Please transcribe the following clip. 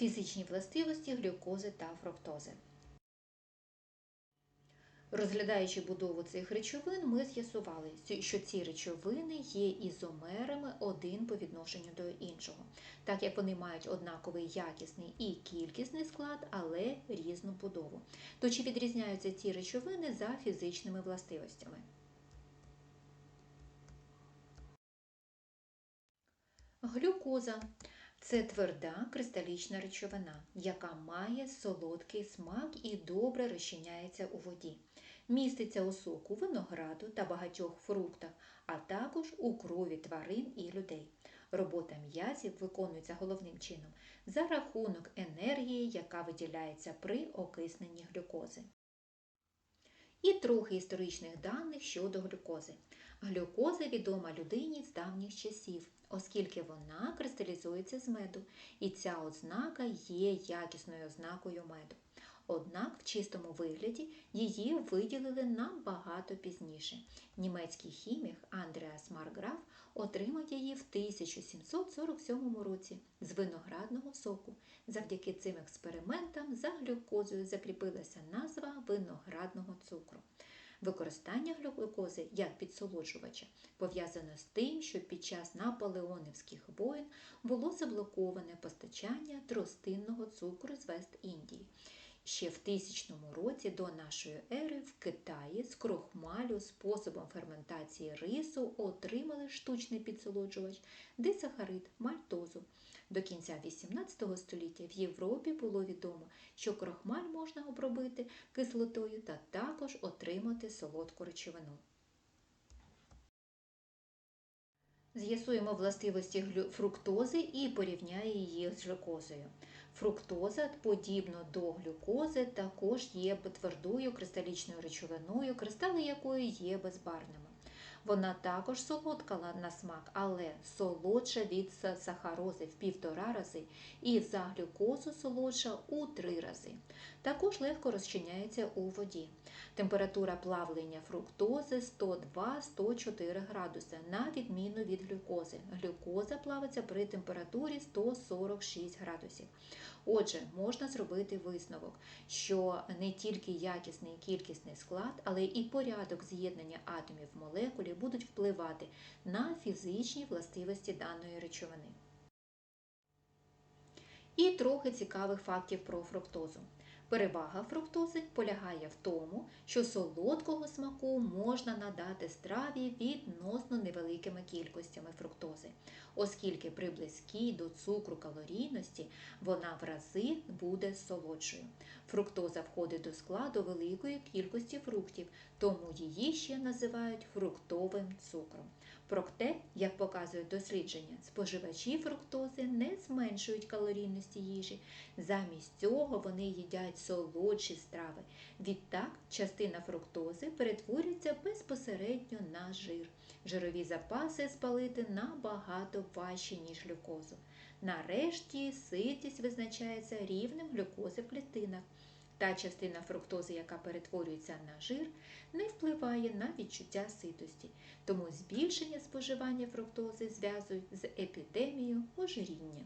Фізичні властивості глюкози та фруктози. Розглядаючи будову цих речовин, ми з'ясували, що ці речовини є ізомерами один по відношенню до іншого, так як вони мають однаковий якісний і кількісний склад, але різну будову. То чи відрізняються ці речовини за фізичними властивостями? Глюкоза це тверда кристалічна речовина, яка має солодкий смак і добре розчиняється у воді. Міститься у соку винограду та багатьох фруктах, а також у крові тварин і людей. Робота м'язів виконується головним чином за рахунок енергії, яка виділяється при окисненні глюкози. І трохи історичних даних щодо глюкози. Глюкоза відома людині з давніх часів, оскільки вона кристалізується з меду, і ця ознака є якісною ознакою меду. Однак в чистому вигляді її виділили набагато пізніше. Німецький хімік Андреас Марграф отримав її в 1747 році з виноградного соку. Завдяки цим експериментам за глюкозою закріпилася назва виноградного цукру. Використання глюкози як підсолоджувача пов'язано з тим, що під час наполеонівських воєн було заблоковане постачання тростинного цукру з Вест-Індії. Ще в тисячному році до нашої ери в Китаї з крохмалю способом ферментації рису отримали штучний підсолоджувач дисахарид мальтозу. До кінця XVIII століття в Європі було відомо, що крохмаль можна обробити кислотою та також отримати солодку речовину. З'ясуємо властивості фруктози і порівняє її з глюкозою. Фруктоза, подібно до глюкози, також є твердою кристалічною речовиною, кристали якої є безбарвними. Вона також солодка на смак, але солодша від сахарози в півтора рази і за глюкозу солодша у три рази. Також легко розчиняється у воді. Температура плавлення фруктози 102-104 градуси, на відміну від глюкози. Глюкоза плавиться при температурі 146 градусів. Отже, можна зробити висновок, що не тільки якісний і кількісний склад, але і порядок з'єднання атомів в молекулі будуть впливати на фізичні властивості даної речовини. І трохи цікавих фактів про фруктозу. Перевага фруктози полягає в тому, що солодкого смаку можна надати страві відносно невеликими кількостями фруктози, оскільки при близькій до цукру калорійності вона в рази буде солодшою. Фруктоза входить до складу великої кількості фруктів, тому її ще називають фруктовим цукром. Проте, як показують дослідження, споживачі фруктози не зменшують калорійності їжі, замість цього вони їдять солодші страви. Відтак, частина фруктози перетворюється безпосередньо на жир. Жирові запаси спалити набагато важче, ніж глюкозу. Нарешті ситість визначається рівнем глюкози в клітинах. Та частина фруктози, яка перетворюється на жир, не впливає на відчуття ситості, тому збільшення споживання фруктози зв'язують з епідемією ожиріння.